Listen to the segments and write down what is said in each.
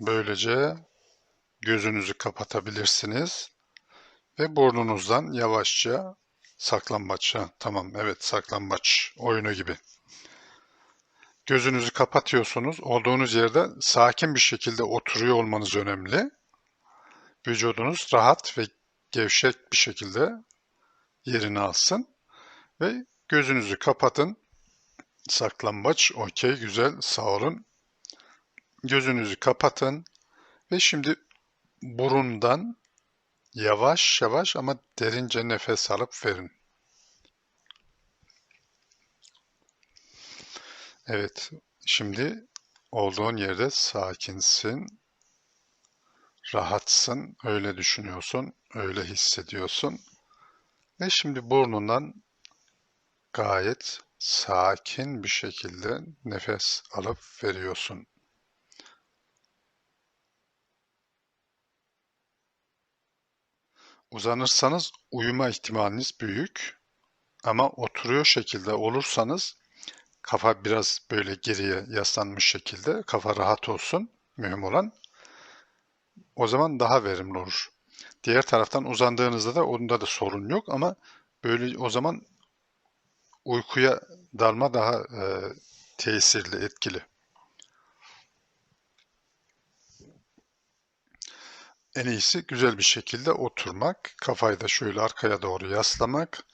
böylece gözünüzü kapatabilirsiniz ve burnunuzdan yavaşça saklambaç. Ha, tamam evet saklambaç oyunu gibi. Gözünüzü kapatıyorsunuz. Olduğunuz yerde sakin bir şekilde oturuyor olmanız önemli. Vücudunuz rahat ve gevşek bir şekilde yerini alsın. Ve gözünüzü kapatın. Saklambaç, okey, güzel, sağ olun. Gözünüzü kapatın ve şimdi burundan yavaş yavaş ama derince nefes alıp verin. Evet, şimdi olduğun yerde sakinsin, rahatsın, öyle düşünüyorsun, öyle hissediyorsun. Ve şimdi burnundan gayet sakin bir şekilde nefes alıp veriyorsun. Uzanırsanız uyuma ihtimaliniz büyük ama oturuyor şekilde olursanız kafa biraz böyle geriye yaslanmış şekilde kafa rahat olsun mühim olan o zaman daha verimli olur. Diğer taraftan uzandığınızda da onda da sorun yok ama böyle o zaman uykuya dalma daha e, tesirli, etkili. En iyisi güzel bir şekilde oturmak, kafayı da şöyle arkaya doğru yaslamak.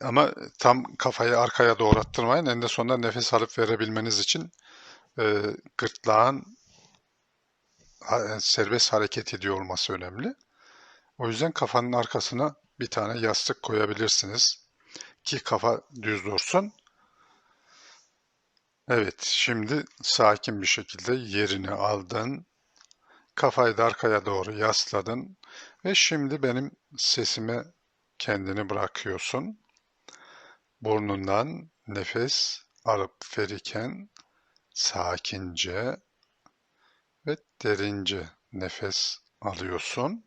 Ama tam kafayı arkaya doğru attırmayın. En de sonunda nefes alıp verebilmeniz için e, gırtlağın serbest hareket ediyor olması önemli. O yüzden kafanın arkasına bir tane yastık koyabilirsiniz ki kafa düz dursun. Evet, şimdi sakin bir şekilde yerini aldın. Kafayı da arkaya doğru yasladın ve şimdi benim sesime kendini bırakıyorsun. Burnundan nefes alıp verirken sakince ve derince nefes alıyorsun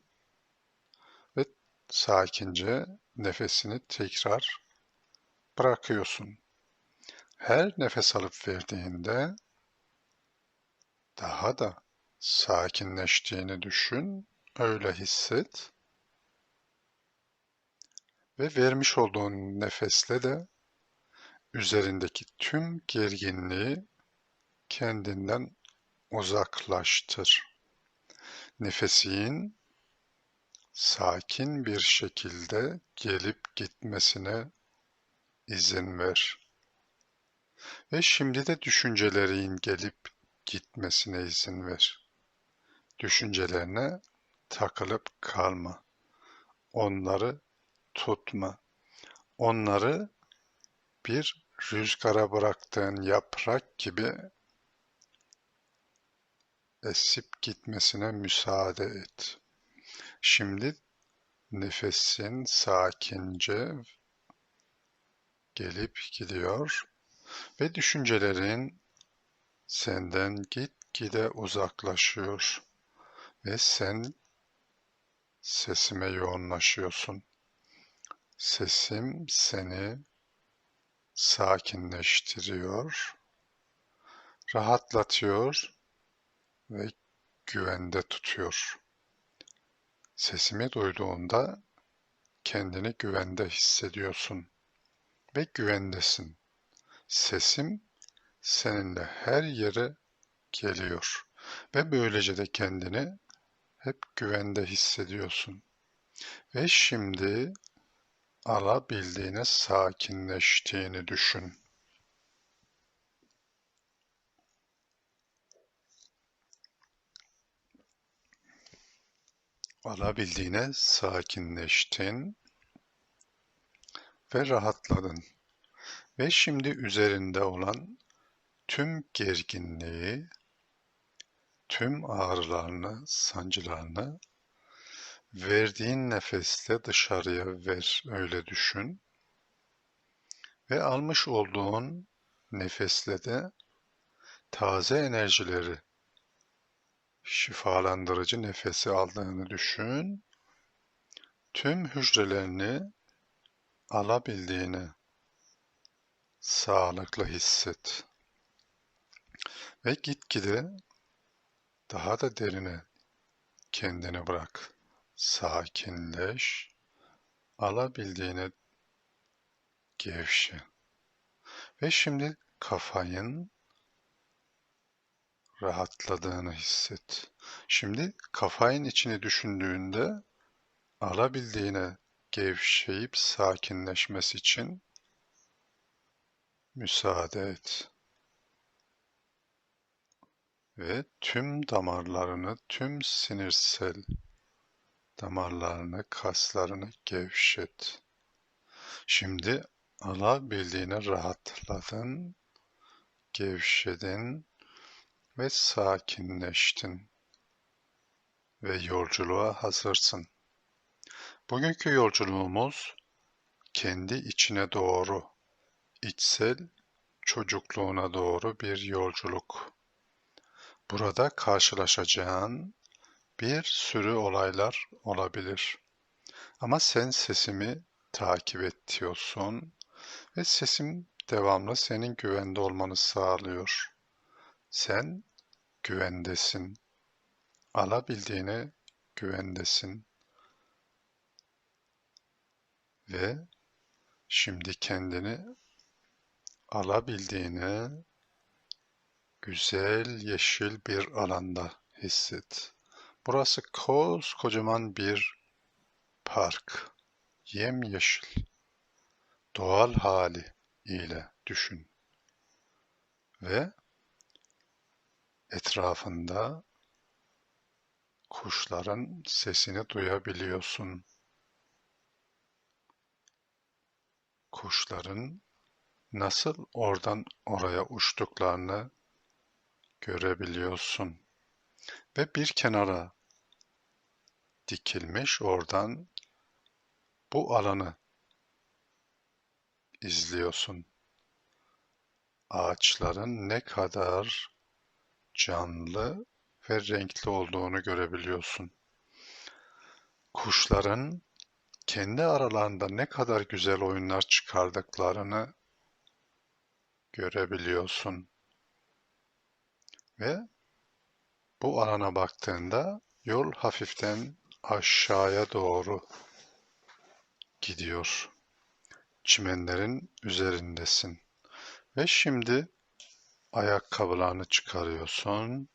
ve sakince nefesini tekrar bırakıyorsun. Her nefes alıp verdiğinde daha da sakinleştiğini düşün, öyle hisset. Ve vermiş olduğun nefesle de üzerindeki tüm gerginliği kendinden uzaklaştır. Nefesin sakin bir şekilde gelip gitmesine izin ver. Ve şimdi de düşüncelerin gelip gitmesine izin ver. Düşüncelerine takılıp kalma. Onları tutma. Onları bir rüzgara bıraktığın yaprak gibi esip gitmesine müsaade et. Şimdi nefesin sakince gelip gidiyor ve düşüncelerin senden gitgide uzaklaşıyor ve sen sesime yoğunlaşıyorsun. Sesim seni sakinleştiriyor, rahatlatıyor ve güvende tutuyor. Sesimi duyduğunda kendini güvende hissediyorsun ve güvendesin. Sesim seninle her yere geliyor ve böylece de kendini hep güvende hissediyorsun. Ve şimdi alabildiğine sakinleştiğini düşün. Alabildiğine sakinleştin ve rahatladın. Ve şimdi üzerinde olan tüm gerginliği, tüm ağrılarını, sancılarını verdiğin nefesle dışarıya ver, öyle düşün. Ve almış olduğun nefesle de taze enerjileri, şifalandırıcı nefesi aldığını düşün. Tüm hücrelerini alabildiğini sağlıklı hisset. Ve gitgide daha da derine kendini bırak. Sakinleş. Alabildiğine gevşe. Ve şimdi kafanın rahatladığını hisset. Şimdi kafanın içini düşündüğünde alabildiğine gevşeyip sakinleşmesi için müsaade et. Ve tüm damarlarını, tüm sinirsel damarlarını, kaslarını gevşet. Şimdi alabildiğine rahatladın, gevşedin ve sakinleştin ve yolculuğa hazırsın. Bugünkü yolculuğumuz kendi içine doğru, içsel çocukluğuna doğru bir yolculuk. Burada karşılaşacağın bir sürü olaylar olabilir. Ama sen sesimi takip ediyorsun ve sesim devamlı senin güvende olmanı sağlıyor. Sen güvendesin. Alabildiğine güvendesin. Ve şimdi kendini alabildiğine güzel yeşil bir alanda hisset. Burası kocaman bir park. Yemyeşil. Doğal hali ile düşün. Ve etrafında kuşların sesini duyabiliyorsun. Kuşların nasıl oradan oraya uçtuklarını görebiliyorsun. Ve bir kenara dikilmiş oradan bu alanı izliyorsun. Ağaçların ne kadar canlı ve renkli olduğunu görebiliyorsun. Kuşların kendi aralarında ne kadar güzel oyunlar çıkardıklarını görebiliyorsun. Ve bu alana baktığında yol hafiften aşağıya doğru gidiyor. Çimenlerin üzerindesin. Ve şimdi ayakkabılarını çıkarıyorsun.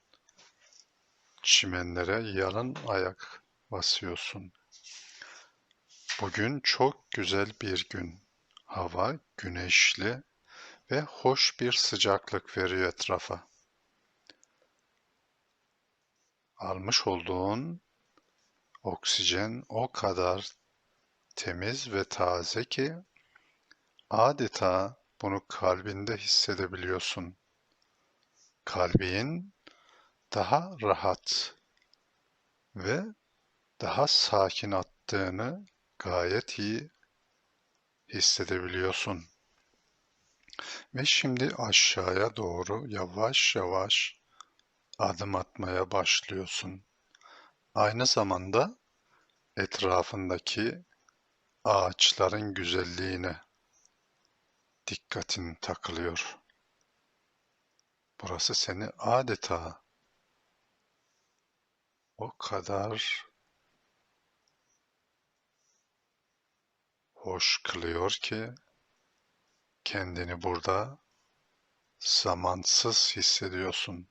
Çimenlere yalın ayak basıyorsun. Bugün çok güzel bir gün. Hava güneşli ve hoş bir sıcaklık veriyor etrafa. Almış olduğun oksijen o kadar temiz ve taze ki adeta bunu kalbinde hissedebiliyorsun. Kalbin daha rahat ve daha sakin attığını gayet iyi hissedebiliyorsun. Ve şimdi aşağıya doğru yavaş yavaş adım atmaya başlıyorsun. Aynı zamanda etrafındaki ağaçların güzelliğine dikkatin takılıyor. Burası seni adeta o kadar hoş kılıyor ki kendini burada zamansız hissediyorsun.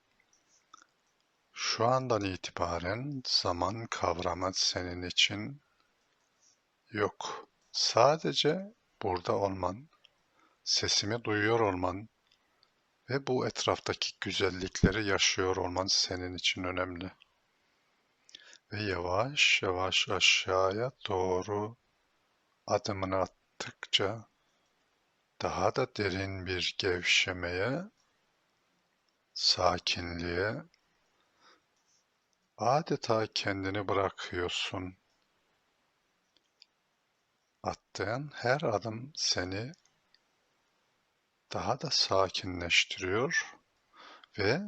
Şu andan itibaren zaman kavramı senin için yok. Sadece burada olman, sesimi duyuyor olman ve bu etraftaki güzellikleri yaşıyor olman senin için önemli. Ve yavaş yavaş aşağıya doğru adımını attıkça daha da derin bir gevşemeye, sakinliğe, adeta kendini bırakıyorsun. Attığın her adım seni daha da sakinleştiriyor ve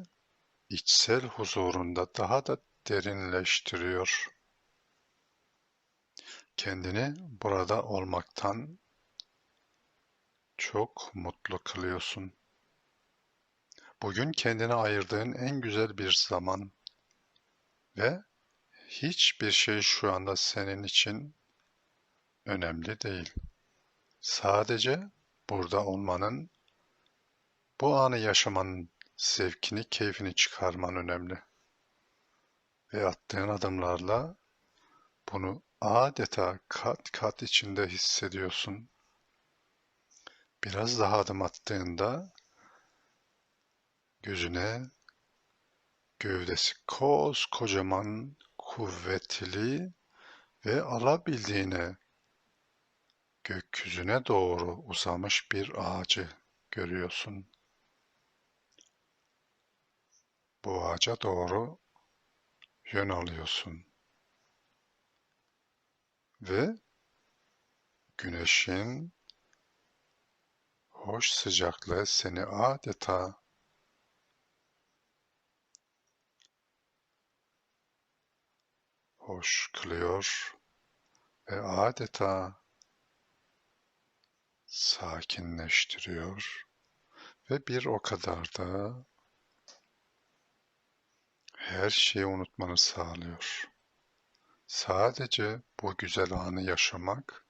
içsel huzurunda daha da derinleştiriyor. Kendini burada olmaktan çok mutlu kılıyorsun. Bugün kendine ayırdığın en güzel bir zaman ve hiçbir şey şu anda senin için önemli değil. Sadece burada olmanın, bu anı yaşamanın zevkini, keyfini çıkarman önemli. Ve attığın adımlarla bunu adeta kat kat içinde hissediyorsun. Biraz daha adım attığında gözüne gövdesi kocaman, kuvvetli ve alabildiğine gökyüzüne doğru uzamış bir ağacı görüyorsun. Bu ağaca doğru yön alıyorsun. Ve güneşin hoş sıcaklığı seni adeta hoş kılıyor ve adeta sakinleştiriyor ve bir o kadar da her şeyi unutmanı sağlıyor. Sadece bu güzel anı yaşamak,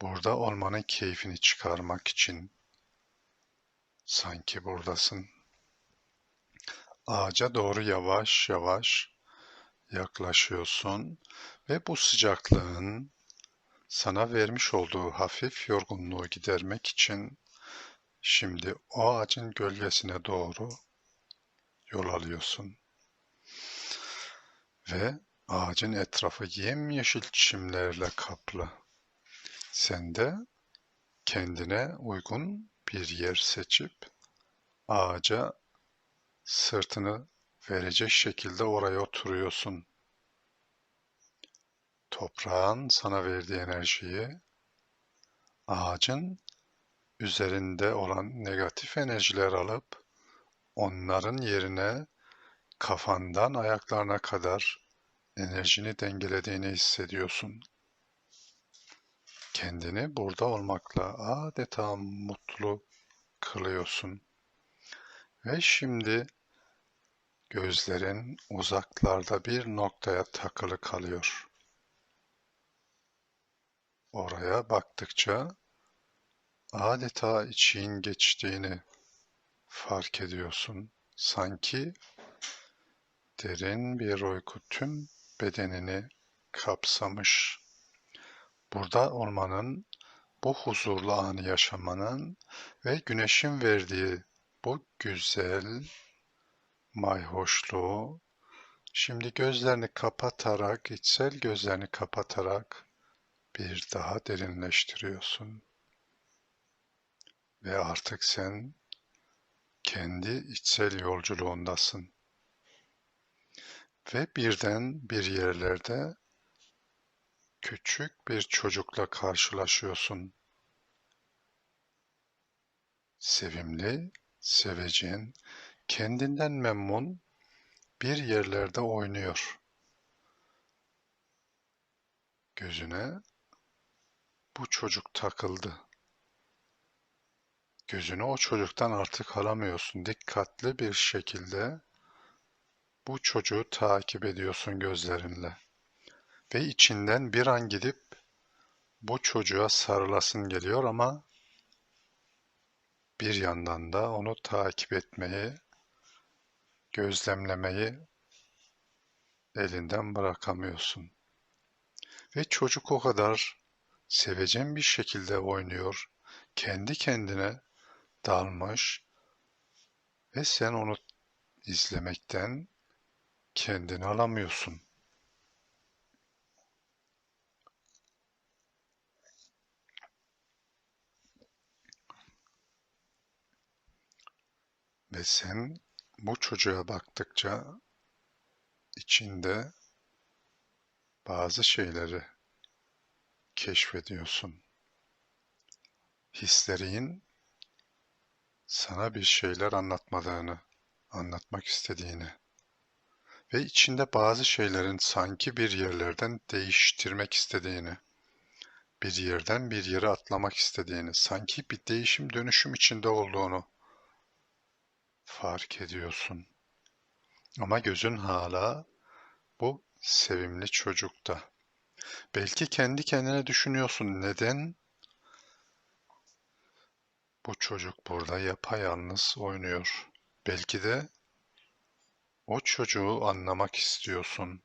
burada olmanın keyfini çıkarmak için sanki buradasın. Ağaca doğru yavaş yavaş yaklaşıyorsun ve bu sıcaklığın sana vermiş olduğu hafif yorgunluğu gidermek için şimdi o ağacın gölgesine doğru yol alıyorsun. Ve ağacın etrafı yemyeşil çimlerle kaplı. Sen de kendine uygun bir yer seçip ağaca sırtını verecek şekilde oraya oturuyorsun. Toprağın sana verdiği enerjiyi ağacın üzerinde olan negatif enerjiler alıp onların yerine kafandan ayaklarına kadar enerjini dengelediğini hissediyorsun. Kendini burada olmakla adeta mutlu kılıyorsun. Ve şimdi Gözlerin uzaklarda bir noktaya takılı kalıyor. Oraya baktıkça adeta için geçtiğini fark ediyorsun. Sanki derin bir uyku tüm bedenini kapsamış. Burada olmanın, bu huzurlu anı yaşamanın ve güneşin verdiği bu güzel mayhoşluğu. Şimdi gözlerini kapatarak, içsel gözlerini kapatarak bir daha derinleştiriyorsun. Ve artık sen kendi içsel yolculuğundasın. Ve birden bir yerlerde küçük bir çocukla karşılaşıyorsun. Sevimli, sevecen, kendinden memnun bir yerlerde oynuyor. Gözüne bu çocuk takıldı. Gözünü o çocuktan artık alamıyorsun. Dikkatli bir şekilde bu çocuğu takip ediyorsun gözlerinle. Ve içinden bir an gidip bu çocuğa sarılasın geliyor ama bir yandan da onu takip etmeyi gözlemlemeyi elinden bırakamıyorsun. Ve çocuk o kadar sevecen bir şekilde oynuyor, kendi kendine dalmış ve sen onu izlemekten kendini alamıyorsun. Ve sen bu çocuğa baktıkça içinde bazı şeyleri keşfediyorsun. Hislerin sana bir şeyler anlatmadığını, anlatmak istediğini ve içinde bazı şeylerin sanki bir yerlerden değiştirmek istediğini, bir yerden bir yere atlamak istediğini, sanki bir değişim dönüşüm içinde olduğunu fark ediyorsun. Ama gözün hala bu sevimli çocukta. Belki kendi kendine düşünüyorsun neden bu çocuk burada yapayalnız oynuyor. Belki de o çocuğu anlamak istiyorsun.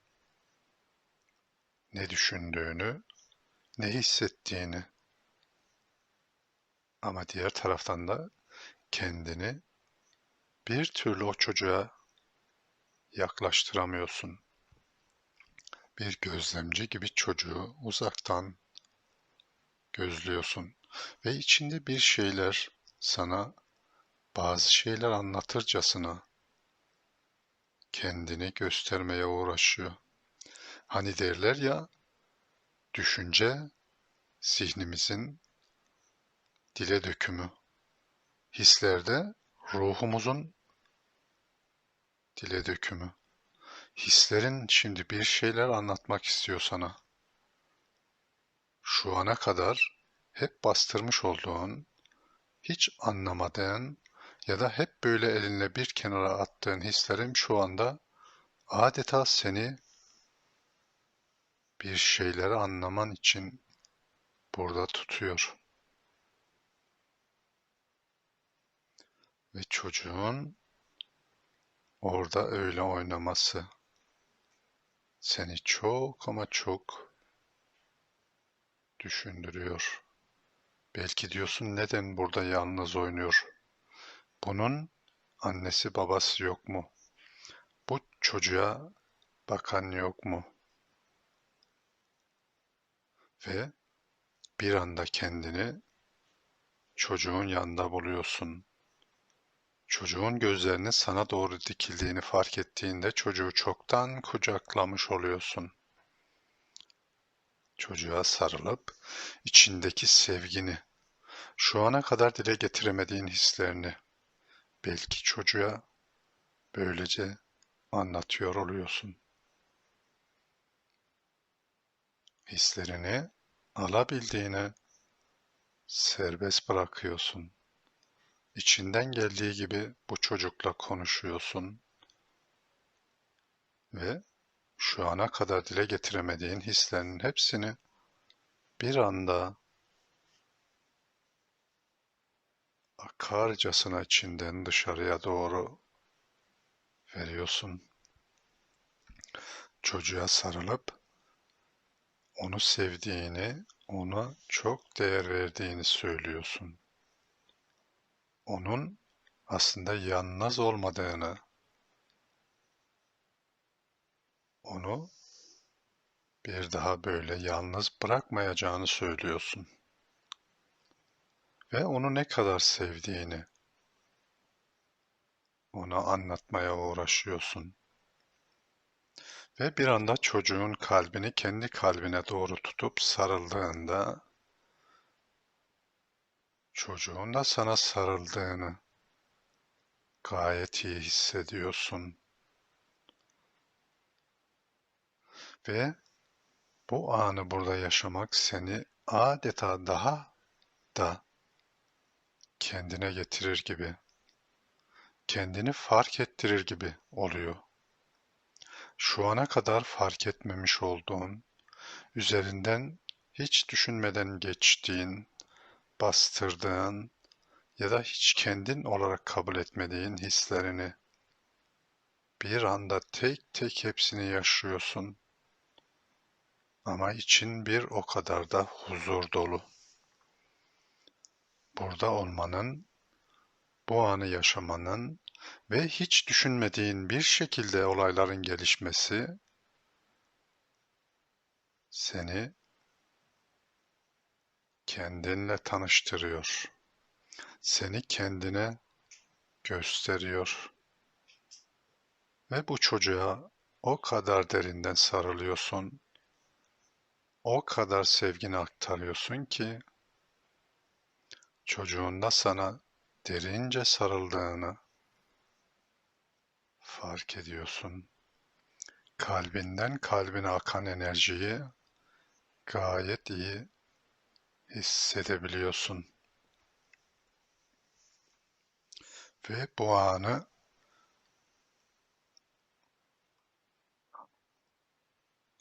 Ne düşündüğünü, ne hissettiğini. Ama diğer taraftan da kendini bir türlü o çocuğa yaklaştıramıyorsun. Bir gözlemci gibi çocuğu uzaktan gözlüyorsun ve içinde bir şeyler sana bazı şeyler anlatırcasına kendini göstermeye uğraşıyor. Hani derler ya, düşünce zihnimizin dile dökümü, hislerde ruhumuzun dile dökümü. Hislerin şimdi bir şeyler anlatmak istiyor sana. Şu ana kadar hep bastırmış olduğun, hiç anlamadığın ya da hep böyle elinle bir kenara attığın hislerim şu anda adeta seni bir şeyleri anlaman için burada tutuyor. Ve çocuğun orada öyle oynaması seni çok ama çok düşündürüyor. Belki diyorsun neden burada yalnız oynuyor? Bunun annesi babası yok mu? Bu çocuğa bakan yok mu? Ve bir anda kendini çocuğun yanında buluyorsun. Çocuğun gözlerinin sana doğru dikildiğini fark ettiğinde çocuğu çoktan kucaklamış oluyorsun. Çocuğa sarılıp içindeki sevgini, şu ana kadar dile getiremediğin hislerini belki çocuğa böylece anlatıyor oluyorsun. Hislerini alabildiğine serbest bırakıyorsun. İçinden geldiği gibi bu çocukla konuşuyorsun ve şu ana kadar dile getiremediğin hislerin hepsini bir anda akarcasına içinden dışarıya doğru veriyorsun. Çocuğa sarılıp onu sevdiğini, ona çok değer verdiğini söylüyorsun. Onun aslında yalnız olmadığını, onu bir daha böyle yalnız bırakmayacağını söylüyorsun. Ve onu ne kadar sevdiğini ona anlatmaya uğraşıyorsun. Ve bir anda çocuğun kalbini kendi kalbine doğru tutup sarıldığında çocuğun da sana sarıldığını gayet iyi hissediyorsun. Ve bu anı burada yaşamak seni adeta daha da kendine getirir gibi, kendini fark ettirir gibi oluyor. Şu ana kadar fark etmemiş olduğun, üzerinden hiç düşünmeden geçtiğin, bastırdığın ya da hiç kendin olarak kabul etmediğin hislerini bir anda tek tek hepsini yaşıyorsun. Ama için bir o kadar da huzur dolu. Burada olmanın, bu anı yaşamanın ve hiç düşünmediğin bir şekilde olayların gelişmesi seni kendinle tanıştırıyor. Seni kendine gösteriyor. Ve bu çocuğa o kadar derinden sarılıyorsun, o kadar sevgini aktarıyorsun ki çocuğun da sana derince sarıldığını fark ediyorsun. Kalbinden kalbine akan enerjiyi gayet iyi hissedebiliyorsun. Ve bu anı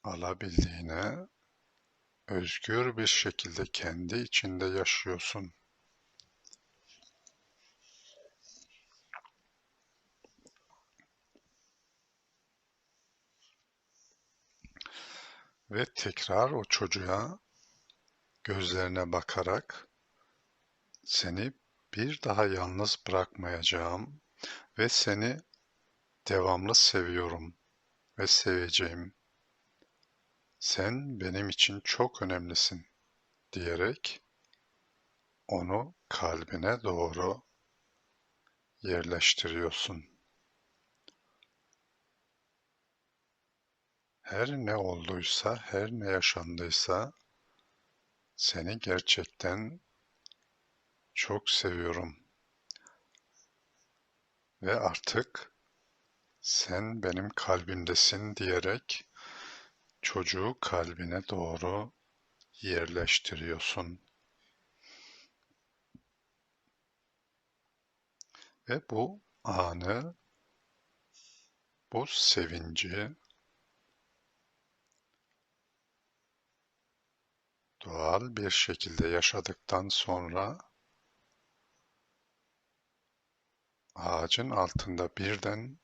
alabildiğine özgür bir şekilde kendi içinde yaşıyorsun. Ve tekrar o çocuğa gözlerine bakarak seni bir daha yalnız bırakmayacağım ve seni devamlı seviyorum ve seveceğim. Sen benim için çok önemlisin diyerek onu kalbine doğru yerleştiriyorsun. Her ne olduysa, her ne yaşandıysa seni gerçekten çok seviyorum. Ve artık sen benim kalbimdesin diyerek çocuğu kalbine doğru yerleştiriyorsun. Ve bu anı, bu sevinci doğal bir şekilde yaşadıktan sonra ağacın altında birden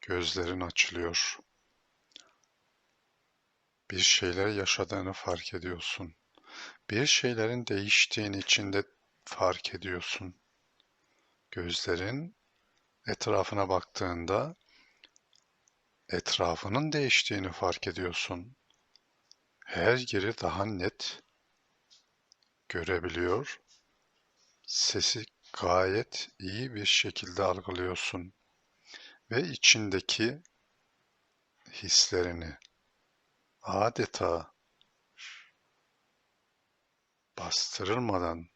gözlerin açılıyor. Bir şeyler yaşadığını fark ediyorsun. Bir şeylerin değiştiğini içinde fark ediyorsun. Gözlerin etrafına baktığında etrafının değiştiğini fark ediyorsun. Her yeri daha net görebiliyor. Sesi gayet iyi bir şekilde algılıyorsun ve içindeki hislerini adeta bastırılmadan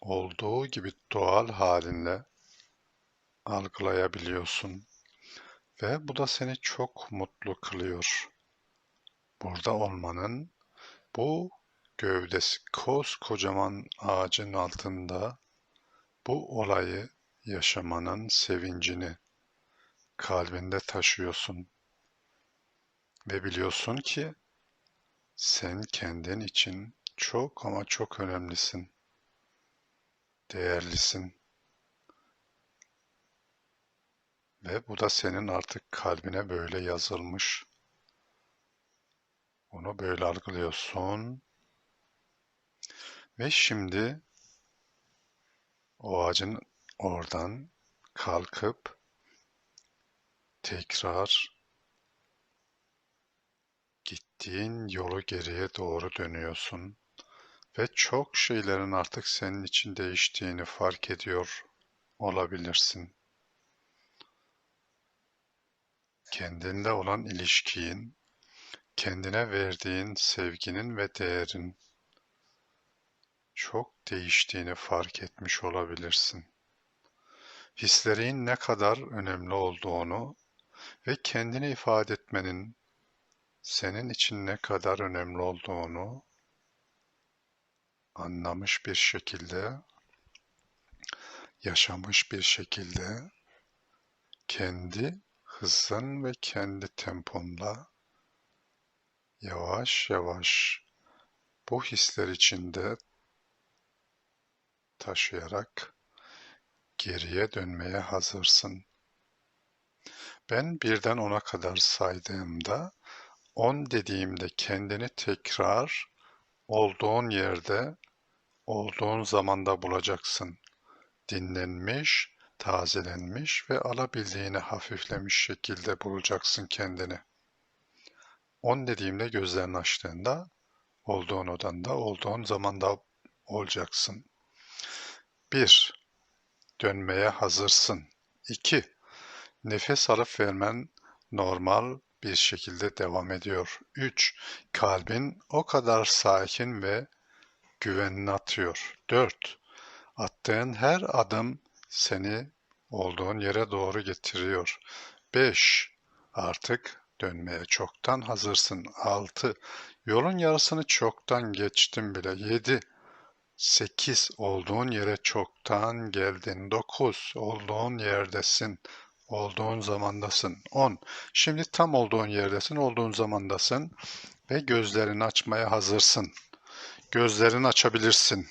olduğu gibi doğal halinle algılayabiliyorsun ve bu da seni çok mutlu kılıyor. Burada olmanın bu gövdesi koskocaman ağacın altında bu olayı yaşamanın sevincini kalbinde taşıyorsun ve biliyorsun ki sen kendin için çok ama çok önemlisin. Değerlisin. Ve bu da senin artık kalbine böyle yazılmış. Onu böyle algılıyorsun. Ve şimdi o ağacın oradan kalkıp tekrar gittiğin yolu geriye doğru dönüyorsun ve çok şeylerin artık senin için değiştiğini fark ediyor olabilirsin. Kendinde olan ilişkin, kendine verdiğin sevginin ve değerin çok değiştiğini fark etmiş olabilirsin. Hislerin ne kadar önemli olduğunu ve kendini ifade etmenin senin için ne kadar önemli olduğunu anlamış bir şekilde, yaşamış bir şekilde kendi hızın ve kendi temponla yavaş yavaş bu hisler içinde taşıyarak geriye dönmeye hazırsın. Ben birden ona kadar saydığımda, on dediğimde kendini tekrar olduğun yerde, olduğun zamanda bulacaksın. Dinlenmiş, tazelenmiş ve alabildiğini hafiflemiş şekilde bulacaksın kendini. On dediğimde gözlerini açtığında, olduğun odanda, olduğun zamanda olacaksın. 1. Dönmeye hazırsın. 2. Nefes alıp vermen normal bir şekilde devam ediyor. 3. Kalbin o kadar sakin ve güvenli atıyor. 4. Attığın her adım seni olduğun yere doğru getiriyor. 5. Artık dönmeye çoktan hazırsın. 6. Yolun yarısını çoktan geçtim bile. 7. 8. Olduğun yere çoktan geldin. 9. Olduğun yerdesin. Olduğun zamandasın. 10. Şimdi tam olduğun yerdesin, olduğun zamandasın ve gözlerini açmaya hazırsın. Gözlerini açabilirsin.